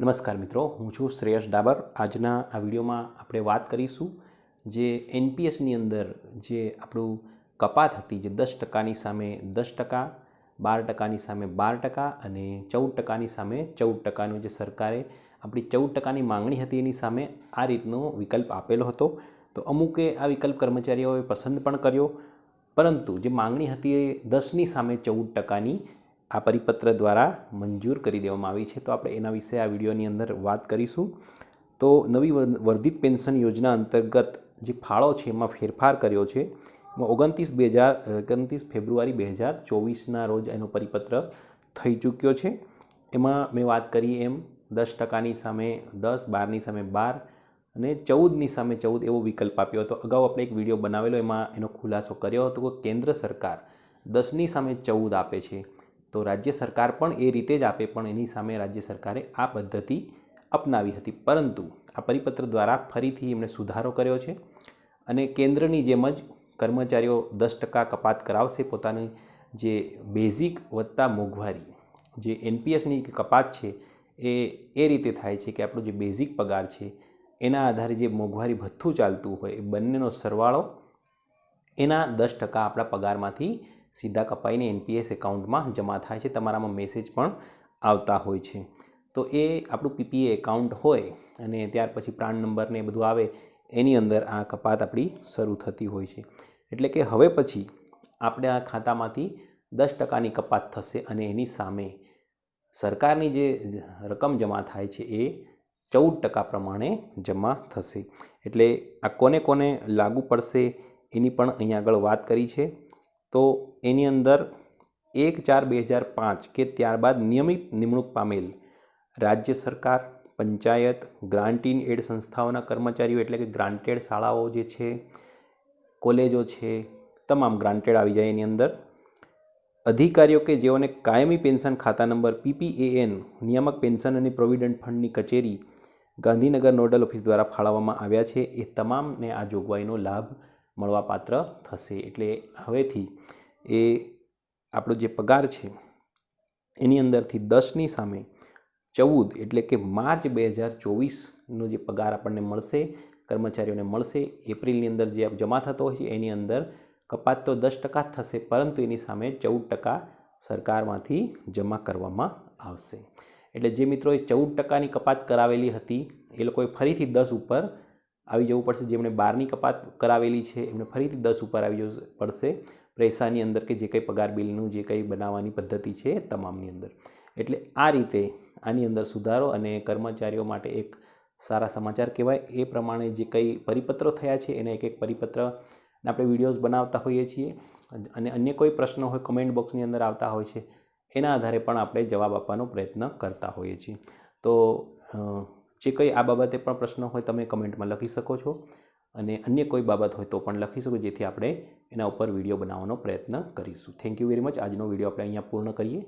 નમસ્કાર મિત્રો, હું છું શ્રેયસ ડાબર. આજના આ વિડીયોમાં આપણે વાત કરીશું જે એનપીએસની અંદર જે આપણું કપાત હતી, જે દસ ટકાની સામે દસ ટકા, બાર ટકાની સામે બાર ટકા અને ચૌદ ટકાની સામે ચૌદ ટકાનું જે સરકારે આપણી ચૌદ ટકાની માંગણી હતી એની સામે આ રીતનો વિકલ્પ આપેલો હતો. તો અમુકે આ વિકલ્પ કર્મચારીઓએ પસંદ પણ કર્યો, પરંતુ જે માંગણી હતી એ દસની સામે ચૌદ ટકાની આ પરિપત્ર દ્વારા મંજૂર કરી દેવામાં આવી છે. તો આપણે એના વિશે આ વિડીયોની અંદર વાત કરીશું. તો નવી વર્ધિત પેન્શન યોજના અંતર્ગત જે ફાળો છે એમાં ફેરફાર કર્યો છે. એમાં ઓગણત્રીસ બે હજાર, ઓગણત્રીસ ફેબ્રુઆરી બે હજાર ચોવીસના રોજ એનો પરિપત્ર થઈ ચૂક્યો છે. એમાં મેં વાત કરી એમ, દસ ટકાની સામે દસ, બારની સામે બાર અને ચૌદની સામે ચૌદ એવો વિકલ્પ આપ્યો હતો. અગાઉ આપણે એક વીડિયો બનાવેલો, એમાં એનો ખુલાસો કર્યો હતો કે કેન્દ્ર સરકાર દસની સામે ચૌદ આપે છે. તો રાજ્ય સરકાર પણ એ રીતે જ આપે, પણ એની સામે રાજ્ય સરકારે આ પદ્ધતિ અપનાવી હતી. પરંતુ આ પરિપત્ર દ્વારા ફરીથી એમણે સુધારો કર્યો છે અને કેન્દ્રની જેમ જ કર્મચારીઓ દસ ટકા કપાત કરાવશે. પોતાની જે બેઝિક વત્તા મોંઘવારી, જે એનપીએસની કપાત છે, એ એ રીતે થાય છે કે આપણો જે બેઝિક પગાર છે, એના આધારે જે મોંઘવારી ભથ્થું ચાલતું હોય, એ બંનેનો સરવાળો એના દસ ટકા આપણા પગારમાંથી સીધા કપાઈને એનપીએસ એકાઉન્ટમાં જમા થાય છે, તમારામાં મેસેજ પણ આવતા હોય છે. તો એ આપણું પીપીએ એકાઉન્ટ હોય અને ત્યાર પછી પ્રાણ નંબર ને એ બધું આવે, એની અંદર આ કપાત આપણી શરૂ થતી હોય છે. એટલે કે હવે પછી આપણે આ ખાતામાંથી દસ ટકાની કપાત થશે અને એની સામે સરકારની જે રકમ જમા થાય છે એ ચૌદ ટકા પ્રમાણે જમા થશે. એટલે આ કોને કોને લાગુ પડશે એની પણ અહીંયા આગળ વાત કરી છે. તો એની અંદર એક ચાર બે હજાર પાંચ કે ત્યારબાદ નિયમિત નિમણૂક પામેલ. રાજ્ય સરકાર, પંચાયત ગ્રાન્ટ ઇન એડ સંસ્થાઓના કર્મચારીઓ એટલે કે ગ્રાન્ટેડ શાળાઓ જે છે, કોલેજો છે, તમામ ગ્રાન્ટેડ આવી જાય એની અંદર. અધિકારીઓ કે જેઓને કાયમી પેન્શન ખાતા નંબર પીપીએએન, નિયામક પેન્શન અને પ્રોવિડન્ટ ફંડની કચેરી ગાંધીનગર નોડલ ઓફિસ દ્વારા ફાળવવામાં આવ્યા છે, એ તમામને આ જોગવાઈનો લાભ મળવાપાત્ર થશે. એટલે હવેથી એ આપણો જે પગાર છે, એની અંદરથી દસની સામે ચૌદ એટલે કે માર્ચ બે હજાર ચોવીસનો જે પગાર આપણને મળશે, કર્મચારીઓને મળશે, એપ્રિલની અંદર જે જમા થતો હોય છે, એની અંદર કપાત તો દસ ટકા જ થશે, પરંતુ એની સામે ચૌદ ટકા સરકારમાંથી જમા કરવામાં આવશે. એટલે જે મિત્રોએ ચૌદ ટકાની કપાત કરાવેલી હતી, એ લોકોએ ફરીથી દસ ઉપર આવી જવું પડશે. જેમણે બારની કપાત કરાવેલી છે, એમને ફરીથી દસ ઉપર આવી જવું પડશે. પૈસાની અંદર કે જે કંઈ પગાર બિલનું જે કંઈ બનાવવાની પદ્ધતિ છે તમામની અંદર. એટલે આ રીતે આની અંદર સુધારો અને કર્મચારીઓ માટે એક સારા સમાચાર કહેવાય. એ પ્રમાણે જે કંઈ પરિપત્રો થયા છે, એને એક એક પરિપત્ર આપણે વિડીયોઝ બનાવતા હોઈએ છીએ. અને અન્ય કોઈ પ્રશ્નો હોય, કમેન્ટ બોક્સની અંદર આવતા હોય છે, એના આધારે પણ આપણે જવાબ આપવાનો પ્રયત્ન કરતા હોઈએ છીએ. તો જે કંઈ આ બાબતે પણ પ્રશ્નો હોય તમે કમેન્ટમાં લખી શકો છો. અને અન્ય કોઈ બાબત હોય તો પણ લખી શકો, જેથી આપણે એના ઉપર વીડિયો બનાવવાનો પ્રયત્ન કરીશું. થેન્ક યુ વેરી મચ આજનો વીડિયો આપણે અહીંયા પૂર્ણ કરીએ.